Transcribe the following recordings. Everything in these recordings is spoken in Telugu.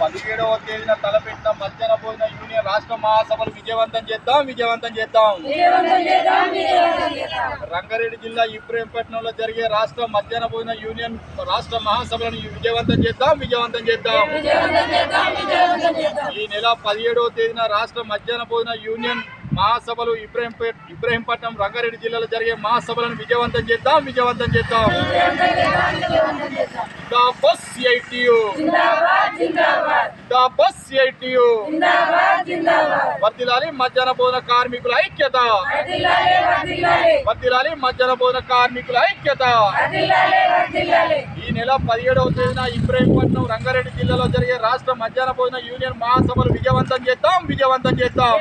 పదిహేడవ తేదీన తలపెట్టిన మధ్యాహ్న భోజన యూనియన్ రాష్ట్ర మహాసభలు విజయవంతం చేద్దాం విజయవంతం చేద్దాం. రంగారెడ్డి జిల్లా ఇబ్రహీంపట్నంలో జరిగే రాష్ట్ర మధ్యాహ్న భోజన యూనియన్ రాష్ట్ర మహాసభలను విజయవంతం చేద్దాం విజయవంతం చేద్దాం. ఈ నెల పదిహేడవ తేదీన రాష్ట్ర మధ్యాహ్న భోజన యూనియన్ మహాసభలు ఇబ్రహీంపేట్ ఇబ్రహీంపట్నం రంగారెడ్డి జిల్లాలో జరిగే మహాసభలను విజయవంతం చేద్దాం విజయవంతం చేద్దాం. ద బస్ ఐటియు ద బస్ ఐటియు. వర్దిలాలి మధ్యాహ్న భోజన కార్మికుల ఐక్యత. వర్దిలాలి మధ్యాహ్న భోజన కార్మికుల ఐక్యత. ఈ నెల పదిహేడవ తేదీన ఇబ్రహీంపట్నం రంగారెడ్డి జిల్లాలో జరిగే రాష్ట్ర మధ్యాహ్న భోజన యూనియన్ మహాసభలు విజయవంతం చేద్దాం విజయవంతం చేద్దాం.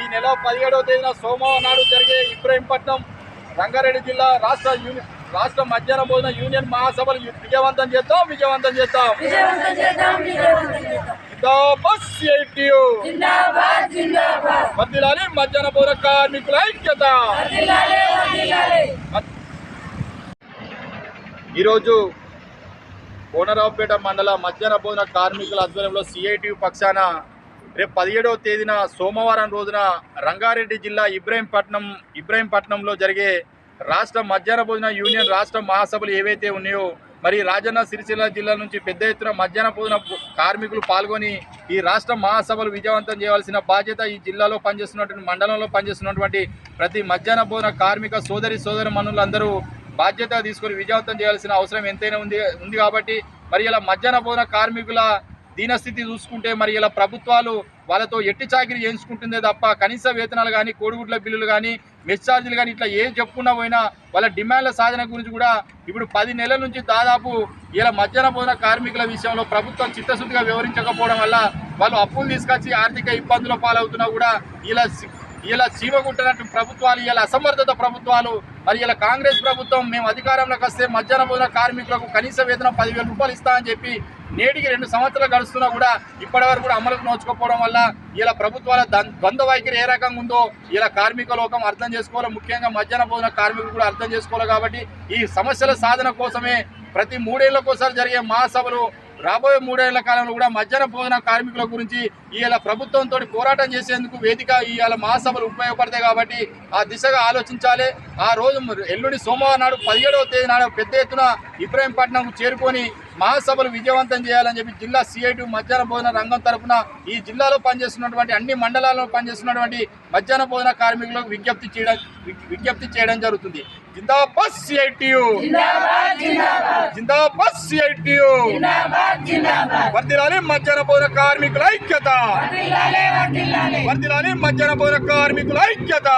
ఈ నెల పదిహేడవ తేదీన సోమవారం నాడు జరిగే ఇబ్రహీంపట్నం రంగారెడ్డి జిల్లా రాష్ట్ర యూని రాష్ట్ర మధ్యాహ్న భోజన యూనియన్ మహాసభలు విజయవంతం చేద్దాం విజయవంతం చేద్దాం. మధ్యాహ్న భోజన కార్మికుల ఐక్యత. ఈరోజు కోనరావుపేట మండల మధ్యాహ్న భోజన కార్మికుల ఆధ్వర్యంలో సిఐటియు పక్షాన రేపు పదిహేడవ తేదీన సోమవారం రోజున రంగారెడ్డి జిల్లా ఇబ్రహీంపట్నం ఇబ్రహీంపట్నంలో జరిగే రాష్ట్ర మధ్యాహ్న భోజన యూనియన్ రాష్ట్ర మహాసభలు ఏవైతే ఉన్నాయో మరి రాజన్న సిరిసిల్ల జిల్లా నుంచి పెద్ద ఎత్తున మధ్యాహ్న భోజన కార్మికులు పాల్గొని ఈ రాష్ట్ర మహాసభలు విజయవంతం చేయవలసిన బాధ్యత ఈ జిల్లాలో పనిచేస్తున్నటువంటి మండలంలో పనిచేస్తున్నటువంటి ప్రతి మధ్యాహ్న భోజన కార్మిక సోదరి సోదరి మనులందరూ బాధ్యత తీసుకొని విజయవంతం చేయాల్సిన అవసరం ఎంతైనా ఉంది ఉంది కాబట్టి మరి ఇలా మధ్యాహ్న భోజన కార్మికుల దీనస్థితి చూసుకుంటే మరి ఇలా ప్రభుత్వాలు వాళ్ళతో ఎట్టి చాకిరి చేయించుకుంటుందే తప్ప కనీస వేతనాలు కానీ కోడిగుడ్ల బిల్లులు కానీ మెస్ ఛార్జీలు కానీ ఇట్లా ఏం చెప్పుకున్నా పోయినా వాళ్ళ డిమాండ్ల సాధన గురించి కూడా ఇప్పుడు పది నెలల నుంచి దాదాపు ఇలా మధ్యాహ్న భోజన కార్మికుల విషయంలో ప్రభుత్వం చిత్తశుద్ధిగా వివరించకపోవడం వల్ల వాళ్ళు అప్పులు తీసుకొచ్చి ఆర్థిక ఇబ్బందుల పాలవుతున్నా కూడా ఇలా ఇలా చీమగుంటున్నట్టు ప్రభుత్వాలు ఇలా అసమర్థత ప్రభుత్వాలు మరి ఇలా కాంగ్రెస్ ప్రభుత్వం మేము అధికారంలోకి వస్తే మధ్యాహ్న భోజన కార్మికులకు కనీస వేతనం పదివేల రూపాయలు ఇస్తామని చెప్పి నేటికి రెండు సంవత్సరాలు గడుస్తున్నా కూడా ఇప్పటి వరకు కూడా అమలుకు నోచుకోవడం వల్ల ఇలా ప్రభుత్వాల దం- ద్వంద్వ వైఖరి ఏ రకంగా ఉందో ఇలా కార్మిక లోకం అర్థం చేసుకోవాలి. ముఖ్యంగా మధ్యాహ్న భోజన కార్మికులు కూడా అర్థం చేసుకోవాలి కాబట్టి ఈ సమస్యల సాధన కోసమే ప్రతి మూడేళ్ళకోసారి జరిగే మహాసభలు రాబోయే మూడేళ్ళ కాలంలో కూడా మధ్యాహ్న భోజన కార్మికుల గురించి ఇవాళ ప్రభుత్వంతో పోరాటం చేసేందుకు వేదిక ఇవాళ మహాసభలు ఉపయోగపడతాయి కాబట్టి ఆ దిశగా ఆలోచించాలి. ఆ రోజు ఎల్లుండి సోమవారం నాడు పదిహేడవ తేదీ నాడు పెద్ద ఎత్తున ఇబ్రాహీంపట్నంకు చేరుకొని మహాసభలు విజయవంతం చేయాలని చెప్పి జిల్లా సిఐటి మధ్యాహ్న భోజన రంగం తరపున ఈ జిల్లాలో పనిచేస్తున్నటువంటి అన్ని మండలాల్లో పనిచేస్తున్నటువంటి మధ్యాహ్న భోజన కార్మికులకు విజ్ఞప్తి చేయడం విజ్ఞప్తి చేయడం జరుగుతుంది. జిందాబాద్ సిఐటియు జిందాబాద్ సిఐటియు వర్దిలాలి మధ్యాహ్న భోజన కార్మికుల ఐక్యత! వర్దిలాలి మధ్యాహ్న భోజన కార్మికుల ఐక్యత!